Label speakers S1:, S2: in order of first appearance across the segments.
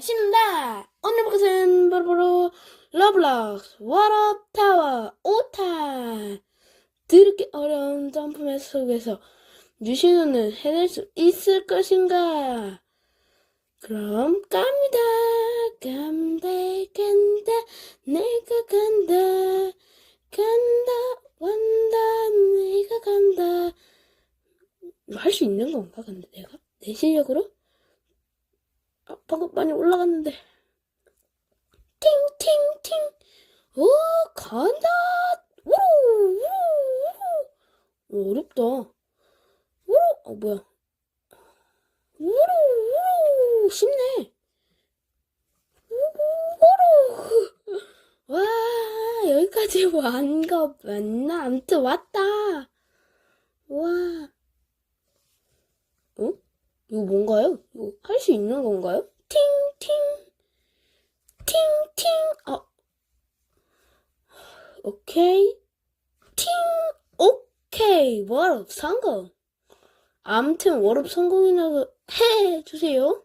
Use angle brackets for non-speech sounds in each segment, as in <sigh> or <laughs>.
S1: 신난다! 오늘 것은 바로바로 러블록스 워업 타워 5탄 드럽게 어려운 점프맵 속에서 유신호는 해낼 수 있을 것인가? 그럼 갑니다. 간다 간다 내가 간다 간다 완다 내가 간다 할 수 있는 건가 근데 내가? 내 실력으로? 아, 방금 많이 올라갔는데. 팅팅팅. 오 간다. 우루 우루 우루. 오, 어렵다. 우루. 어 뭐야? 우루 우루 쉽네. 우루 우루. 와 여기까지 <laughs> 완거 맞나? 아무튼 왔다. 와. 어? 이거 뭔가요? 이거 할 수 있는 건가요? 팅 팅. 팅 팅. 아. 오케이. 팅. 오케이. 월업 성공. 아무튼 월업 성공이라고 해주세요.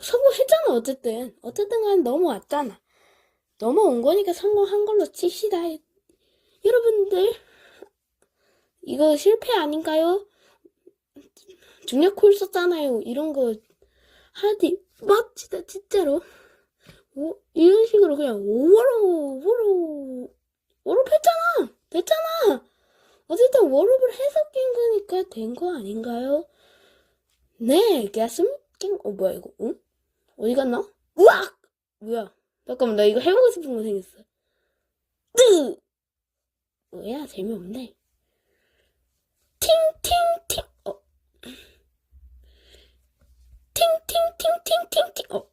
S1: 성공했잖아 어쨌든. 어쨌든 간 넘어왔잖아. 넘어온 거니까 성공한 걸로 칩시다. 여러분들 이거 실패 아닌가요? 중력 콜 썼잖아요. 이런 거 하디 멋지다 진짜로. 오, 이런 식으로 그냥 오로 오로 오로 했잖아. 됐잖아. 어쨌든 워룹을 해서 낀 거니까 된 거 아닌가요? 네, 깼음 낀. 어 뭐야 이거? 응? 어디 갔나? 우악! 뭐야? 잠깐만 나 이거 해보고 싶은 거 생겼어. 뜨! 뭐야 재미없네. 팅팅팅. 어. 팅팅팅팅팅팅 어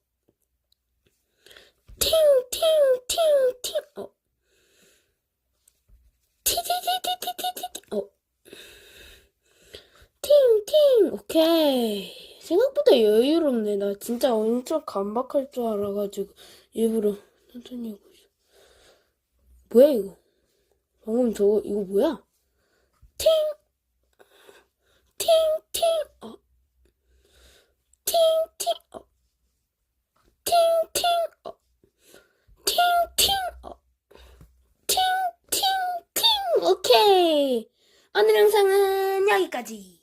S1: 팅팅팅팅 어 티티티티티티티 어 팅팅 오케이 생각보다 여유롭네. 나 진짜 엄청 감박할 줄 알아가지고 일부러 천천히 하고 있어. 뭐야 이거? 방금 저거 이거 뭐야? 팅! 팅 팅! 어. 팅 팅! 어. 팅 팅! 어. 팅 팅! 어. 팅 팅 팅! 오케이! 오늘 영상은 여기까지